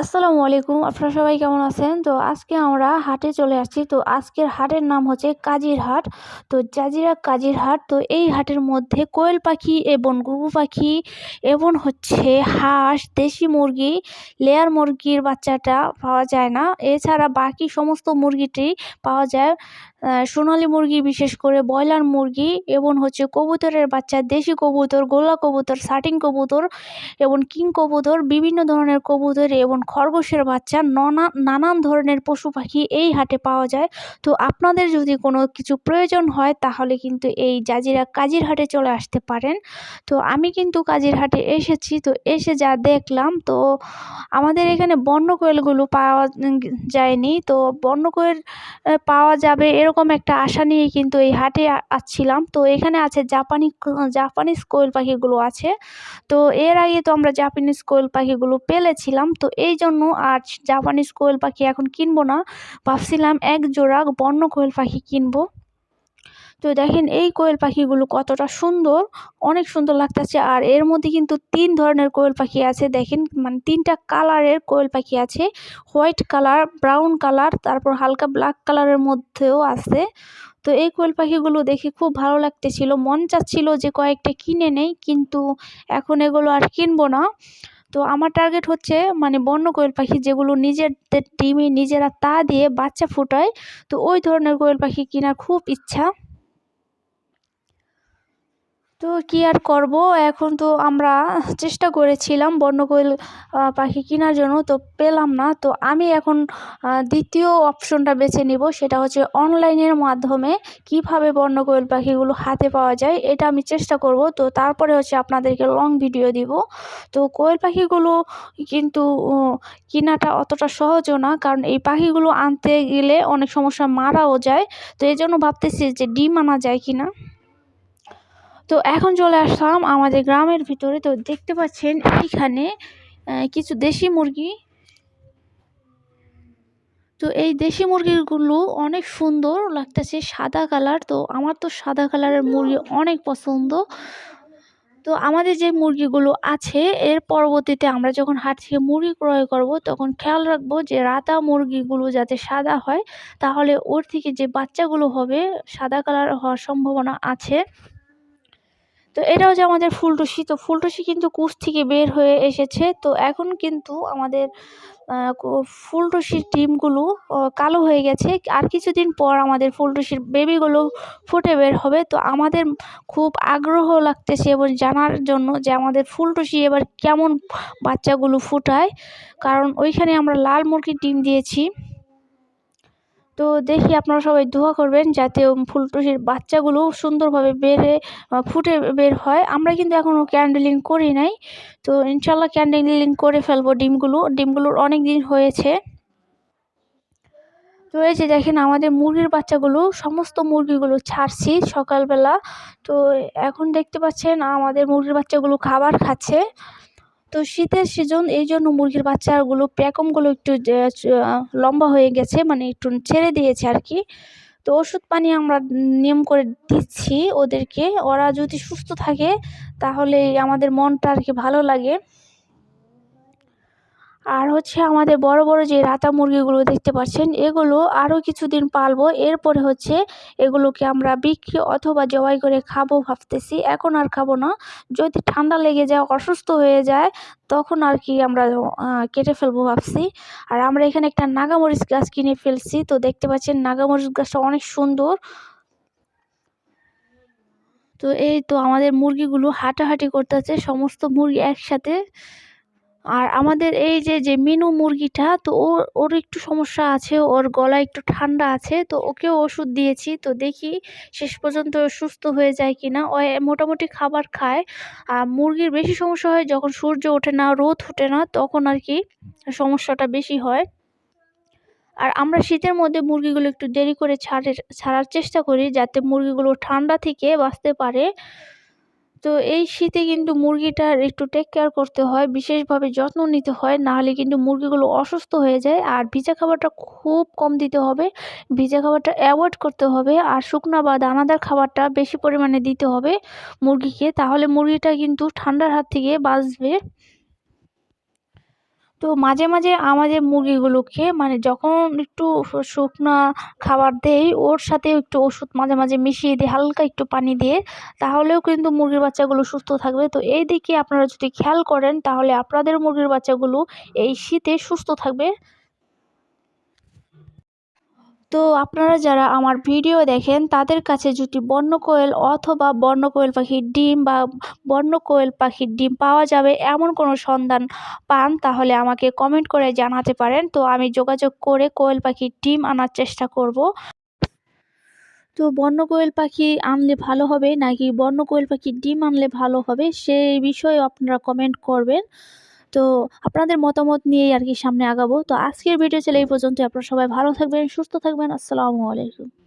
আসসালামু আলাইকুম, আপনারা সবাই কেমন আছেন? তো আজকে আমরা হাটে চলে আসছি। তো আজকের হাটের নাম হচ্ছে কাজির হাট। তো জাজিরা কাজির হাট, তো এই হাটের মধ্যে কোয়েল পাখি এবং গুগু পাখি এবং হচ্ছে হাঁস, দেশি মুরগি, লেয়ার মুরগির বাচ্চাটা পাওয়া যায় না। এছাড়া বাকি সমস্ত মুরগিটি পাওয়া যায় সোনালি মুরগি, বিশেষ করে ব্রয়লার মুরগি এবং হচ্ছে কবুতরের বাচ্চা, দেশি কবুতর গোলা কবুতর, সাটিন কবুতর এবং কিং কবুতর, বিভিন্ন ধরনের কবুতর এবং খরগোশের বাচ্চা, নানা, নানান ধরনের পশু পাখি এই হাটে পাওয়া যায়। তো আপনাদের যদি কোনো কিছু প্রয়োজন হয়, তাহলে কিন্তু এই জাজিরা কাজির হাটে চলে আসতে পারেন। তো আমি কিন্তু কাজির হাটে এসেছি, তো এসে যা দেখলাম, তো আমাদের এখানে বন্য কোয়েলগুলো পাওয়া যায়নি। তো বন্য কোয়েল পাওয়া যাবে এরকম একটা আশা নিয়ে কিন্তু এই হাটে আসছিলাম। তো এখানে আছে জাপানি জাপানিজ কোয়েল পাখিগুলো আছে। তো এর আগে তো আমরা জাপানিজ কোয়েল পাখিগুলো পেলেছিলাম। তো এই জন্য আর জাপানিজ কোয়েল পাখি এখন কিনবো না। ভাবছিলাম এক জোড়া বন্য কোয়েল পাখি কিনবো। তো দেখেন এই কোয়েল পাখিগুলো কতটা সুন্দর, অনেক সুন্দর লাগতেছে। আর এর মধ্যে কিন্তু তিন ধরনের কোয়েল পাখি আছে, দেখেন মানে তিনটা কালারের কোয়েল পাখি আছে। হোয়াইট কালার, ব্রাউন কালার, তারপর হালকা ব্ল্যাক কালারের মধ্যেও আছে। তো এই কোয়েল পাখিগুলো দেখে খুব ভালো লাগতেছিল। মন চাচ্ছিল যে কয়েকটা কিনে নেই, কিন্তু এখন এগুলো আর কিনবো না। তো আমার টার্গেট হচ্ছে মানে বন্য কোয়েল পাখি যেগুলো নিজেদের ডিমে নিজেরা তা দিয়ে বাচ্চা ফোটায়, তো ওই ধরনের কোয়েল পাখি কেনার খুব ইচ্ছা। তো কী আর করব? এখন তো আমরা চেষ্টা করেছিলাম বন্য কোয়েল পাখি কেনার জন্য, তো পেলাম না। তো আমি এখন দ্বিতীয় অপশনটা বেছে নিব, সেটা হচ্ছে অনলাইনের মাধ্যমে কীভাবে বন্য কোয়েল পাখিগুলো হাতে পাওয়া যায়, এটা আমি চেষ্টা করব। তো তারপরে হচ্ছে আপনাদেরকে লং ভিডিও দিব। তো কোয়েল পাখিগুলো কিন্তু কেনাটা অতটা সহজও না, কারণ এই পাখিগুলো আনতে গেলে অনেক সমস্যা মারাও যায়। তো এই জন্য ভাবতেছি যে ডিম আনা যায় কি না তো এখন চলে আসলাম আমাদের গ্রামের ভিতরে। তো দেখতে পাচ্ছেন, এইখানে কিছু দেশি মুরগি। তো এই দেশি মুরগিগুলো অনেক সুন্দর লাগতেছে, সাদা কালার। তো আমার তো সাদা কালারের মুরগি অনেক পছন্দ। তো আমাদের যে মুরগিগুলো আছে, এর পরবর্তীতে আমরা যখন হাট থেকে মুরগি ক্রয় করব, তখন খেয়াল রাখব যে রাতা মুরগিগুলো যাতে সাদা হয়, তাহলে ওর থেকে যে বাচ্চাগুলো হবে, সাদা কালার হওয়ার সম্ভাবনা আছে। তো এটা হচ্ছে আমাদের ফুলটুসি, তো ফুলটুসি কিন্তু কুচ থেকে বের হয়ে এসেছে। তো এখন কিন্তু আমাদের ফুলটুসির ডিমগুলো কালো হয়ে গেছে। আর কিছুদিন পর আমাদের ফুলটুসির বেবিগুলো ফুটে বের হবে। তো আমাদের খুব আগ্রহ লাগতেছে এবং জানার জন্য যে আমাদের ফুলটুসি এবার কেমন বাচ্চাগুলো ফুটায়। কারণ ওইখানে আমরা লাল মুরগির ডিম দিয়েছি। তো দেখি আপনারা সবাই দোয়া করবেন যাতে ফুলটুসির বাচ্চাগুলো সুন্দরভাবে বেড়ে ফুটে বের হয়। আমরা কিন্তু এখনও ক্যান্ডেলিং করি নাই। তো ইনশাল্লাহ ক্যান্ডেলিং করে ফেলব ডিমগুলো। ডিমগুলোর অনেক দিন হয়েছে। তো এই যে দেখেন আমাদের মুরগির বাচ্চাগুলো, সমস্ত মুরগিগুলো ছাড়ছি সকালবেলা। তো এখন দেখতে পাচ্ছেন আমাদের মুরগির বাচ্চাগুলো খাবার খাচ্ছে। তো শীতের সিজন এই জন্য মুরগির বাচ্চাগুলো প্যাকমগুলো একটু লম্বা হয়ে গেছে মানে একটু ছেড়ে দিয়েছে আর কি তো ওষুধ পানি আমরা নিয়ম করে দিচ্ছি ওদেরকে। ওরা যদি সুস্থ থাকে তাহলে আমাদের মনটা আর কি ভালো লাগে। আর হচ্ছে আমাদের বড় বড় যে রাতা মুরগিগুলো দেখতে পাচ্ছেন, এগুলো আরও কিছুদিন পালবো। এরপরে হচ্ছে এগুলোকে আমরা বিক্রি অথবা জবাই করে খাব ভাবতেছি। এখন আর খাব না। যদি ঠান্ডা লেগে যায়, অসুস্থ হয়ে যায়, তখন আর কি আমরা কেটে ফেলব ভাবছি। আর আমরা এখানে একটা নাগামরিচ গাছ কিনে ফেলছি। তো দেখতে পাচ্ছেন নাগামরিচ গাছটা অনেক সুন্দর। তো এই তো আমাদের মুরগিগুলো হাঁটাহাঁটি করতেছে, সমস্ত মুরগি একসাথে। আর আমাদের এই যে যে মিনু মুরগিটা, তো ওর ওর একটু সমস্যা আছে, ওর গলা একটু ঠান্ডা আছে, তো ওকেও ওষুধ দিয়েছি। তো দেখি শেষ পর্যন্ত সুস্থ হয়ে যায় কি না ও মোটামুটি খাবার খায়। আর মুরগির বেশি সমস্যা হয় যখন সূর্য ওঠে না, রোদ ওঠে না, তখন আর কি সমস্যাটা বেশি হয়। আর আমরা শীতের মধ্যে মুরগিগুলো একটু দেরি করে ছাড়ের ছাড়ার চেষ্টা করি, যাতে মুরগিগুলো ঠান্ডা থেকে বাঁচতে পারে। তো এই শীতে কিন্তু মুরগিটার একটু টেক কেয়ার করতে হয়, বিশেষভাবে যত্ন নিতে হয়, নাহলে কিন্তু মুরগিগুলো অসুস্থ হয়ে যায়। আর ভিজা খাবারটা খুব কম দিতে হবে, ভিজা খাবারটা অ্যাভয়েড করতে হবে। আর শুকনো বা দানাদার খাবারটা বেশি পরিমাণে দিতে হবে মুরগিকে, তাহলে মুরগিটা কিন্তু ঠান্ডার হাত থেকে বাঁচবে। তো মাঝে মাঝে আমাদের মুরগিগুলোকে মানে যখন একটু শুকনো খাবার দেই, ওর সাথে একটু ওষুধ মাঝে মাঝে মিশিয়ে দিই, হালকা একটু পানি দিয়ে, তাহলেও কিন্তু মুরগির বাচ্চাগুলো সুস্থ থাকবে। তো এই দিকে আপনারা যদি খেয়াল করেন, তাহলে আপনাদের মুরগির বাচ্চাগুলো এই শীতে সুস্থ থাকবে। তো আপনারা যারা আমার ভিডিও দেখেন, তাদের কাছে যদি বন্য কোয়েল অথবা বন্য কোয়েল পাখির ডিম বা বন্য কোয়েল পাখির ডিম পাওয়া যাবে এমন কোনো সন্ধান পান, তাহলে আমাকে কমেন্ট করে জানাতে পারেন। তো আমি যোগাযোগ করে কোয়েল পাখির ডিম আনার চেষ্টা করব। তো বন্য কোয়েল পাখি আনলে ভালো হবে নাকি বন্য কোয়েল পাখির ডিম আনলে ভালো হবে, সেই বিষয়ে আপনারা কমেন্ট করবেন। তো আপনাদের মতামত নিয়েই আর কি সামনে আগাবো। তো আজকের ভিডিও ছিল এই পর্যন্ত আপনারা সবাই ভালো থাকবেন, সুস্থ থাকবেন। আসসালামু আলাইকুম।